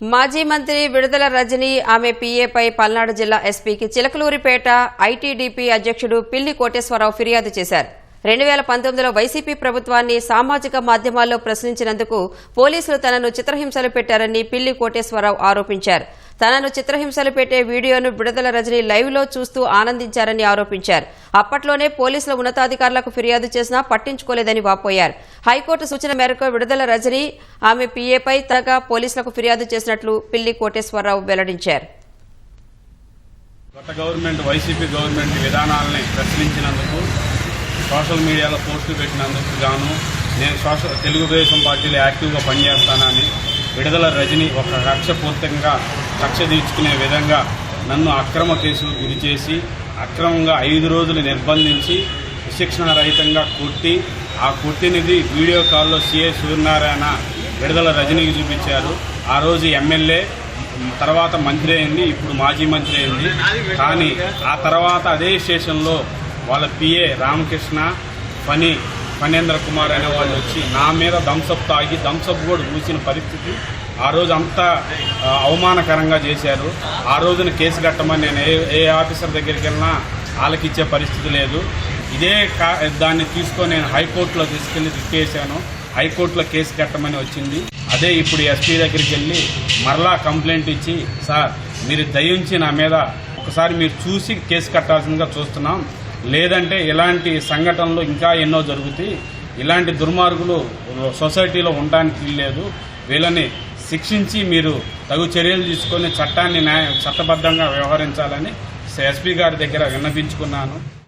మాజీ మంత్రి విడుదల రజని ఆమె పీఏపై పల్నాడు జిల్లా ఎస్పీకి చిలకలూరిపేట ఐటీడీపీ అధ్యక్షుడు పిల్లి కోటేశ్వరరావు ఫిర్యాదు చేశారు. రెండు వేల పంతొమ్మిదిలో వైసీపీ ప్రభుత్వాన్ని సామాజిక మాధ్యమాల్లో ప్రశ్నించినందుకు పోలీసులు తనను చిత్రహింసలు పెట్టారని పిల్లి కోటేశ్వరరావు ఆరోపించారు. తనను చిత్రహింసలు పెట్టే వీడియోను విడుదల రజని లైవ్లో చూస్తూ ఆనందించారని ఆరోపించారు. అప్పట్లోనే పోలీసుల ఉన్నతాధికారులకు ఫిర్యాదు చేసినా పట్టించుకోలేదని వాపోయారు. హైకోర్టు సూచన మేరకు విడుదల రజని ఆమె పీఏపై తనగా పోలీసులకు ఫిర్యాదు చేసినట్లు పిల్లి కోటేశ్వరరావు వెల్లడించారు. గత గవర్నమెంట్ వైసీపీ గవర్నమెంట్ విధానాలని ప్రశ్నించినందుకు సోషల్ మీడియాలో పోస్టులు పెట్టినందుకు గాను నేను సోషల్ తెలుగుదేశం పార్టీలో యాక్టివ్గా పనిచేస్తానని విడుదల రజని ఒక కక్షపూర్తంగా కక్ష తీర్చుకునే విధంగా నన్ను అక్రమ కేసులు గురి చేసి అక్రమంగా ఐదు రోజులు నిర్బంధించి శిక్షణ రహితంగా కొట్టి ఆ కొట్టినది వీడియో కాల్లో సీఏ సూర్యనారాయణ విడుదల రజనీకి చూపించారు. ఆ రోజు ఎమ్మెల్యే తర్వాత మంత్రి అయింది ఇప్పుడు మాజీ మంత్రి అయింది. కానీ ఆ తర్వాత అదే స్టేషన్లో వాళ్ళ పిఏ రామకృష్ణ పని ఫణేంద్ర కుమార్ అనే వాళ్ళు వచ్చి నా మీద దంసప్ తాగి థమ్స్అప్ కూడా చూసిన పరిస్థితి. ఆ రోజు అంతా అవమానకరంగా చేశారు. ఆ రోజున కేసు కట్టమని నేను ఏ ఏ ఆఫీసర్ దగ్గరికి వెళ్ళినా వాళ్ళకిచ్చే పరిస్థితి లేదు. ఇదే కా దాన్ని తీసుకొని నేను హైకోర్టులో తీసుకెళ్ళి తిప్పేశాను హైకోర్టులో కేసు కట్టమని వచ్చింది. అదే ఇప్పుడు ఎస్పీ దగ్గరికి వెళ్ళి మరలా కంప్లైంట్ ఇచ్చి సార్ మీరు దయించి నా మీద ఒకసారి మీరు చూసి కేసు కట్టాల్సిందిగా చూస్తున్నాం. లేదంటే ఇలాంటి సంఘటనలు ఇంకా ఎన్నో జరుగుతాయి. ఇలాంటి దుర్మార్గులు సొసైటీలో ఉండడానికి లేదు. వీళ్ళని శిక్షించి మీరు తగు చర్యలు తీసుకొని చట్టాన్ని న్యాయ చట్టబద్ధంగా వ్యవహరించాలని ఎస్పీ గారి దగ్గర విన్నపించుకున్నాను